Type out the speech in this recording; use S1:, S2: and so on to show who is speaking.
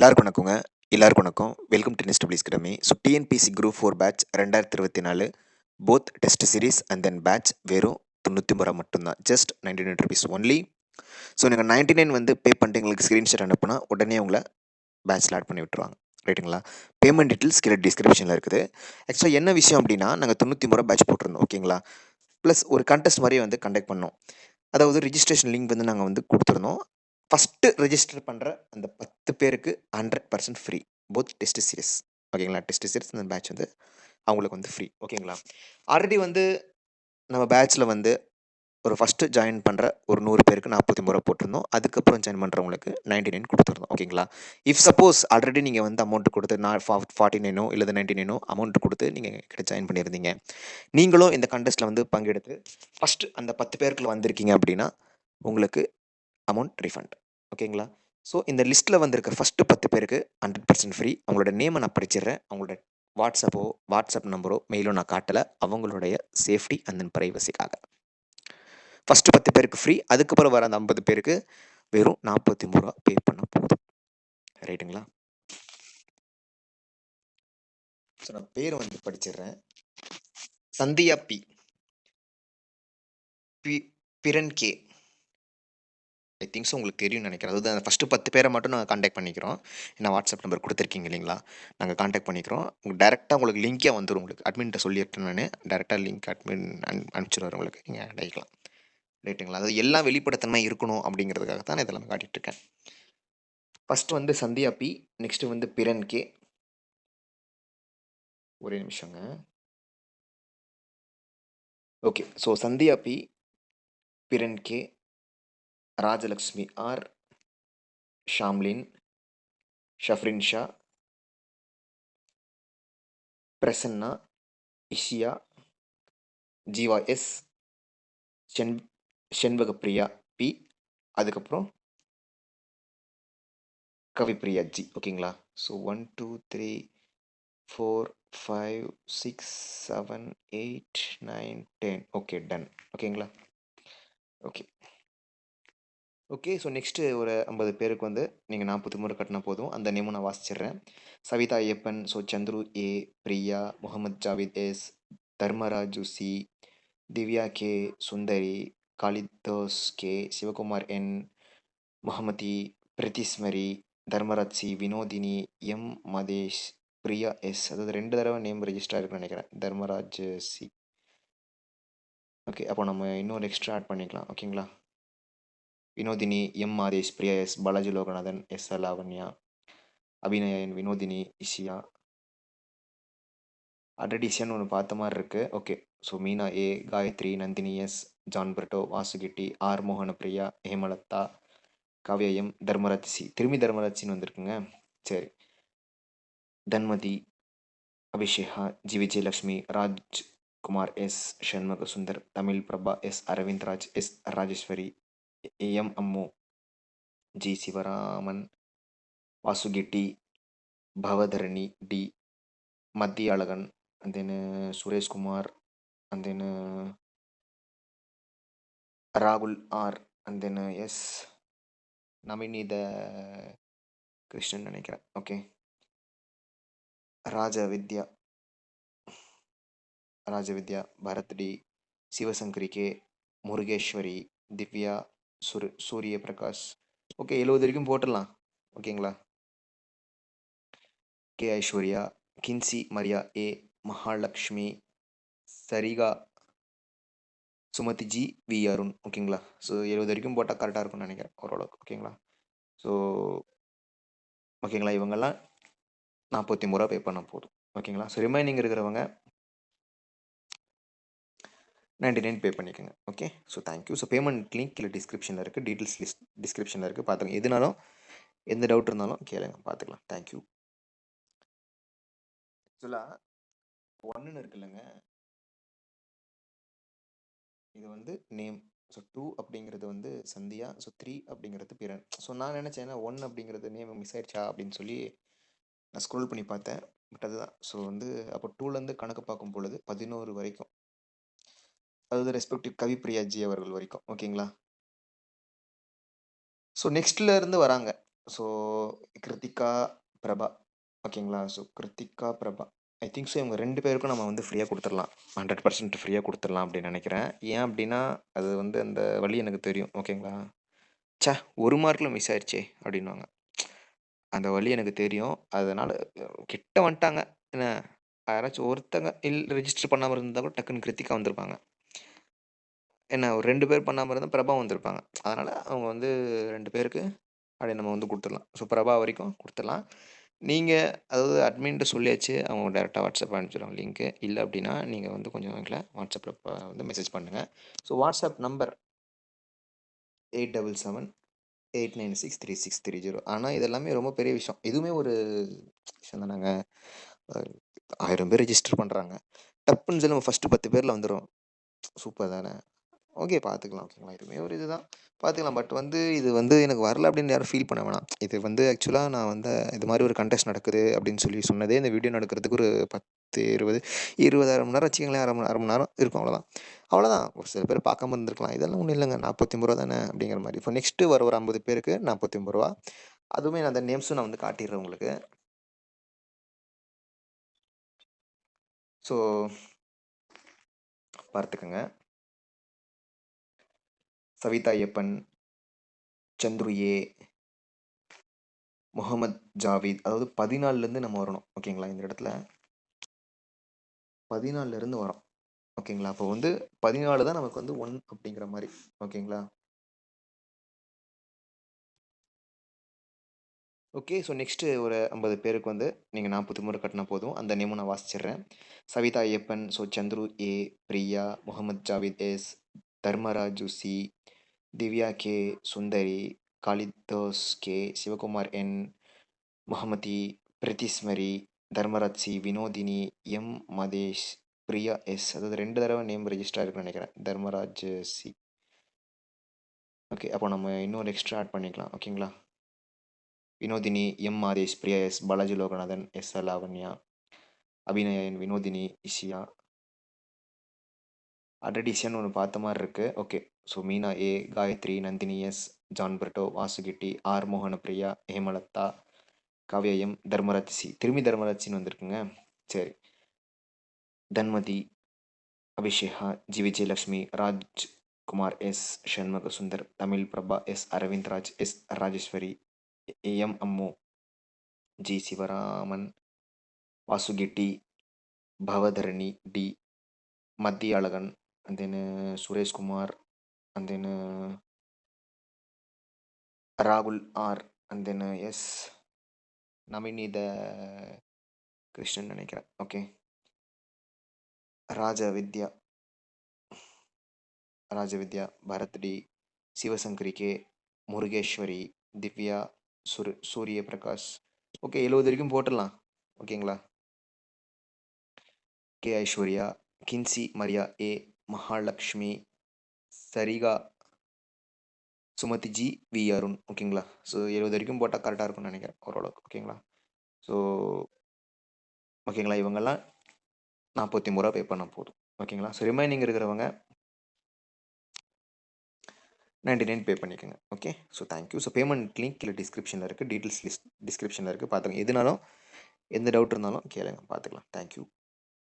S1: எல்லாருக்கும் வணக்கங்க. எல்லாருக்கும் வணக்கம். Welcome to next please கிடமே so TNPSC group four batch ரெண்டாயிரத்தி இருபத்தி நாலு both test series and then batch வெறும் தொண்ணூற்றி ஒன்பது மட்டும்தான். Just ninety nine rupees only so நீங்கள் நைன்டி நைன் வந்து பே பண்ணிட்டு எங்களுக்கு ஸ்க்ரீன்ஷாட் அனுப்புனா உடனே உங்களை பேட்ச்சில் ஆட் பண்ணி விட்டுருவாங்க. ரைட்டுங்களா பேமெண்ட் டீட்டெயில்ஸ் கீழே டிஸ்கிரிப்ஷனில் இருக்குது. ஆக்சுவலாக என்ன விஷயம் அப்படின்னா நாங்கள் தொண்ணூற்றி ரூபா பேட்ச் போட்டிருந்தோம் ஓகேங்களா ப்ளஸ் ஒரு கண்டெஸ்ட் மாதிரியே வந்து கண்டக்ட் பண்ணோம். அதாவது ரிஜிஸ்ட்ரேஷன் லிங்க் வந்து நாங்கள் வந்து கொடுத்துருந்தோம். ஃபஸ்ட்டு ரெஜிஸ்டர் பண்ணுற அந்த பத்து பேருக்கு hundred percent free both test series ஓகேங்களா டெஸ்ட் சீரிஸ் அந்த பேட்ச் வந்து அவங்களுக்கு வந்து ஃப்ரீ ஓகேங்களா ஆல்ரெடி வந்து நம்ம பேட்ச்சில் வந்து ஒரு ஃபஸ்ட்டு ஜாயின் பண்ணுற ஒரு நூறு பேருக்கு நாற்பத்தி ரூபா போட்டிருந்தோம். அதுக்கப்புறம் ஜாயின் பண்ணுறவங்களுக்கு நைன்டி நைன் கொடுத்துருந்தோம் ஓகேங்களா இஃப் சப்போஸ் ஆல்ரெடி நீங்கள் வந்து அமௌண்ட் கொடுத்து நான் ஃபார்ட்டி நைனோ இல்லை நைன்டி நைனோ அமௌண்ட் கொடுத்து நீங்கள் கிட்ட ஜாயின் பண்ணியிருந்தீங்க. நீங்களும் இந்த கண்டெஸ்ட்டில் வந்து பங்கெடுத்து ஃபஸ்ட்டு அந்த பத்து பேருக்குள்ள வந்திருக்கீங்க அப்படின்னா உங்களுக்கு அமௌண்ட் ரீஃபண்ட் ஓகேங்களா ஸோ இந்த லிஸ்ட்டில் வந்திருக்க ஃபஸ்ட்டு பத்து பேருக்கு ஹண்ட்ரட் பர்சன்ட் ஃப்ரீ அவங்களோட நேமை நான் படிச்சிடுறேன் அவங்களோட வாட்ஸ்அப்போ வாட்ஸ்அப் நம்பரோ மெயிலோ நான் காட்டலை. அவங்களுடைய சேஃப்டி அண்ட் தென் ப்ரைவசிக்காக ஃபஸ்ட்டு பத்து பேருக்கு ஃப்ரீ அதுக்கப்புறம் வர அந்த ஐம்பது பேருக்கு வெறும் நாற்பத்தி மூணு ரூபா பே பண்ண போதும். ரைட்டுங்களா ஸோ நான் பேர் வந்து படிச்சிடுறேன். சந்தியா பி. பி பிரண் கே. ஐ திங்க்ஸ் உங்களுக்கு தெரியும்னு நினைக்கிறேன். அதாவது அந்த ஃபஸ்ட்டு பத்து பேரை மட்டும் நாங்கள் காண்டாக்ட் பண்ணிக்கிறோம். ஏன்னா வாட்ஸ்அப் நம்பர் கொடுத்துருக்கீங்க இல்லைங்களா? நாங்கள் காண்டாக்ட் பண்ணிக்கிறோம். உங்களுக்கு டேரெக்டாக உங்களுக்கு லிங்கே வந்துடும் உங்களுக்கு. அட்மின்ட்ட சொல்லிட்டேன் நான். டேரெக்டாக லிங்க் அட்மின் அனு அனுப்பிச்சிடுவார் உங்களுக்கு. நீங்கள் அடைக்கலாம் ரைட்டுங்களா அதாவது எல்லாம் வெளிப்படைத்தன்மை இருக்கணும் அப்படிங்கிறதுக்காக தான் நான் இதெல்லாம் காட்டிகிட்டு இருக்கேன். ஃபஸ்ட்டு வந்து சந்தியா பி நெக்ஸ்ட்டு வந்து பிரண் கே ஒரே நிமிஷங்க. Okay so Sandhya B பிரண் K Rajalakshmi R Shamlin Shafrin Shah Prasanna Ishiya Jeeva S Sen Shenbagapriya P. அதுக்கப்புறம் கவிப்பிரியா ஜி. ஓகேங்களா? So one two three four five six seven eight nine ten okay done ஓகேங்களா? Okay okay so next ஒரு ஐம்பது பேருக்கு வந்து நீங்கள் நாற்பத்தி மூணு கட்டினா போதும். அந்த நேமும் நான் வாசிச்சிடுறேன். Savitha Ayyappan so Chandru A Priya Mohammed Javid S Dharmaraju C Divya K Sundari Kalidas K Sivakumar N Mohamadi Pratismari Dharmaraj C Vinodhini M Madhesh Priya S அதாவது ரெண்டு தடவை நேம் ரெஜிஸ்டர் இருக்குன்னு நினைக்கிறேன். தர்மராஜ் சி ஓகே அப்போ நம்ம இன்னொரு extra add பண்ணிக்கலாம். ஓகேங்களா Vinodhini M Madhesh Priya S Balaji Loganathan S L Lavanya Abhinayan Vinodhini Ishiya. Already இஷியான்னு ஒன்று பார்த்த மாதிரி இருக்குது okay. So Meena A Gayathri Nandhini S John Brito Vasukitti R மோகன பிரியா ஹேமலதா காவ்யா எம் தர்மராஜ் சி திரும்பி தர்மராஜ்சின்னு வந்திருக்குங்க. சரி. Thanmathi Abhisheka G Vijayalakshmi Raj Kumar S Shanmuga Sundar Tamil Prabha S Aravindraj S Rajeswari M Ammu G. Sivaraman Vasukitti Bhavatharani T Mathiya Azhagan and then Sureshkumar and then ராகுல் R and then S Naminitha Krishnan நினைக்கிறேன். Okay. Raja Vidya Raja Vidya Bharath T Sivasankari K Murugeswari Divya Surya Surya Prakash. Okay எழுபது வரைக்கும் போட்டுடலாம். ஓகேங்களா K Aishwarya Kinsi Maria A Mahalakshmi Sarika Sumathi G V Arun ஓகேங்களா so எழுபது வரைக்கும் போட்டால் கரெக்டாக இருக்கும்னு நினைக்கிறேன் ஓரளவுக்கு. ஓகேங்களா ஸோ ஓகேங்களா இவங்கெல்லாம் நாற்பத்தி ஒம்பது ரூபா பே பண்ண போதும். ஓகேங்களா ஸோ ரிமைனிங் இருக்கிறவங்க நைன்டி நைன் பே பண்ணிக்கோங்க. Okay so thank you so payment link கீழே டிஸ்கிரிப்ஷனில் இருக்குது டீட்டெயில்ஸ் லிஸ்ட் டிஸ்கிரிப்ஷனில் இருக்குது பார்த்துங்க எதுனாலும் எந்த டவுட் இருந்தாலும் கேளுங்க. பார்த்துக்கலாம் தேங்க்யூ ஆக்சுவலாக ஒன்றுன்னு இருக்குல்லங்க. இது வந்து நேம் ஸோ டூ அப்படிங்கிறது வந்து சந்தியா. ஸோ த்ரீ அப்படிங்கிறது பிறன் ஸோ நான் நினச்சேன் ஒன் அப்படிங்கிறது நேம் மிஸ் ஆயிடுச்சா அப்படின்னு சொல்லி நான் ஸ்க்ரோல் பண்ணி பார்த்தேன். பட் அதுதான். ஸோ வந்து அப்போ டூலேருந்து கணக்கு பார்க்கும் பொழுது பதினோரு வரைக்கும் அதாவது ரெஸ்பெக்டிவ் கவிப்பிரியா ஜி அவர்கள் வரைக்கும் ஓகேங்களா ஸோ நெக்ஸ்ட்ல இருந்து வராங்க ஸோ கிருத்திகா, பிரபா ஓகேங்களா? So Krithika, Prabha I think so இவங்க ரெண்டு பேருக்கும் நம்ம வந்து ஃப்ரீயாக கொடுத்துடலாம் ஹண்ட்ரட் பர்சன்ட் ஃப்ரீயாக கொடுத்துடலாம் அப்படின்னு நினைக்கிறேன் ஏன் அப்படின்னா அது வந்து அந்த வழி எனக்கு தெரியும். ஓகேங்களா? சே ஒரு மார்க்கில் மிஸ் ஆயிடுச்சே அப்படின்னுவாங்க. அந்த வழி எனக்கு தெரியும். அதனால் கிட்ட வந்துட்டாங்க. என்ன யாராச்சும் ஒருத்தங்க இல் ரெஜிஸ்டர் பண்ணாமல் இருந்தால் கூட டக்குன்னு கிருத்திகா வந்திருப்பாங்க. என்ன ஒரு 2 பேர் பண்ணாம இருந்தா பிரபா வந்திருப்பாங்க. அதனால அவங்க வந்து 2 பேருக்கு அப்படியே நம்ம வந்து குடுத்துடலாம். ஸோ பிரபா வரைக்கும் குடுத்துடலாம். நீங்க அதாவது அட்மின்ட்ட சொல்லியாச்சு. அவங்க டைரக்ட்டா WhatsApp அனுப்பிச்சுருவாங்க லிங்க்கு. இல்ல அப்படின்னா, நீங்க வந்து கொஞ்சம் எங்களை WhatsAppல ப வந்து மெசேஜ் பண்ணுங்க. ஸோ WhatsApp நம்பர் 8778963630 ஆனா இது எல்லாமே ரொம்ப பெரிய விஷயம். இதுவுமே ஒரு விஷயம் தானங்க. அ 1000 பேர் ரெஜிஸ்டர் பண்றாங்க. டப்புன்னு சொல்லி நம்ம ஃபர்ஸ்ட்டு 10 பேர்ல வந்துடும் சூப்பர் தானே! ஓகே பார்த்துக்கலாம். ஓகேங்களா? இதுவுமே ஒரு இதுதான். பார்த்துக்கலாம். பட் வந்து இது வந்து எனக்கு வரல அப்படின்னு யாரும் ஃபீல் பண்ண வேணாம். இது வந்து ஆக்சுவலாக நான் வந்து இது மாதிரி ஒரு கண்டெஸ்ட் நடக்குது அப்படின்னு சொல்லி சொன்னதே இந்த வீடியோ நடக்கிறதுக்கு ஒரு 10, 20 20 மணி நேரம் வச்சுக்கங்களேன். அரை மணி அரை மணி நேரம் இருக்கும் அவ்வளோதான். அவ்வளோதான். ஒரு சில பேர் பார்க்காம இருந்திருக்கலாம். இதெல்லாம் ஒன்றும் இல்லைங்க ரூ. 49 தானே அப்படிங்கிற மாதிரி இப்போ நெக்ஸ்ட்டு வர ஒரு 50 பேருக்கு நாற்பத்தொம்பது ரூபா அதுவுமே நான் அந்த நேம்ஸும் நான் வந்து காட்டிடுறேன் உங்களுக்கு. ஸோ பார்த்துக்கோங்க சவிதா ஐயப்பன், சந்துரு ஏ, முகமது ஜாவித் அதாவது 14லருந்து நம்ம வரணும். ஓகேங்களா? இந்த இடத்துல 14லருந்து வரோம். ஓகேங்களா? அப்போ வந்து 14 தான் நமக்கு வந்து ஒன் அப்படிங்கிற மாதிரி ஓகேங்களா? ஓகே. ஸோ நெக்ஸ்ட்டு ஒரு 50 பேருக்கு வந்து நீங்கள் நாற்பத்தி மூணு கட்டினா போதும். அந்த நேமும் நான் வாசிச்சிடுறேன். Savitha Ayyappan, so Chandru A, Priya, Mohammed Javid S, Dharmaraju C, Divya K, Sundari, Kalidas K, Sivakumar N, Mahamadi, Pratismari Dharmaraj C, Vinodhini, M. Madhesh, Priya S. அதாவது ரெண்டு தடவை நேம் ரெஜிஸ்டர் ஆயிருக்குன்னு நினைக்கிறேன் தர்மராஜ் சி. ஓகே. அப்போ நம்ம இன்னொரு extra add பண்ணிக்கலாம். ஓகேங்களா? Vinodhini, M. Madhesh, Priya S, Balaji Loganathan, S. R. Lavanya, Abhinaya N, Vinodhini, Ishiya. Already ஒன்று பார்த்த மாதிரி இருக்குது okay. So Meena A, Gayathri, Nandhini S, John Brito, Vasukitti, R. Mohanapriya, Hemalatha, Kaviyam M, Dharmaraj C. திரும்பி தர்மராஜ்சின்னு வந்திருக்குங்க. சரி. Thanmathi, Abhisheka, G. Vijayalakshmi, Rajkumar S, Shanmuga Sundar, Tamil Prabha S, Aravind Raj S, Rajeswari, M. Ammu, G. Sivaraman, Vasukitti, Bhavatharani T, Mathiya Azhagan, and then Sureshkumar, and then ராகுல் R, and then S. Naminitha Krishnan நினைக்கிறேன் okay. Rajavidya. Rajavidya, Bharath T, Sivasankari K, Murugeswari, Divya, sure Surya Prakash. Okay 70 வரைக்கும் போட்டுடலாம் ஓகேங்களா? K. Aishwarya, Kinsi Maria A, Mahalakshmi, Sarika, Sumathi G, V. Arun. ஓகேங்களா? So 70 வரைக்கும் போட்டால் கரெக்டாக இருக்கும்னு நினைக்கிறேன் ஓரளவுக்கு. ஓகேங்களா? ஸோ ஓகேங்களா? இவங்கலாம் ரூ. 49 பே பண்ணால் போதும். ஓகேங்களா? ஸோ ரிமைனிங் இருக்கிறவங்க 99 பே பண்ணிக்கோங்க okay. So thank you. So payment link கீழ டிஸ்கிரிப்ஷனில் இருக்குது டீட்டெயில்ஸ் லிஸ்ட் டிஸ்கிரிப்ஷனில் இருக்குது பார்த்துங்க எதுனாலும் எந்த டவுட் இருந்தாலும் கேளுங்க. பார்த்துக்கலாம். Thank you.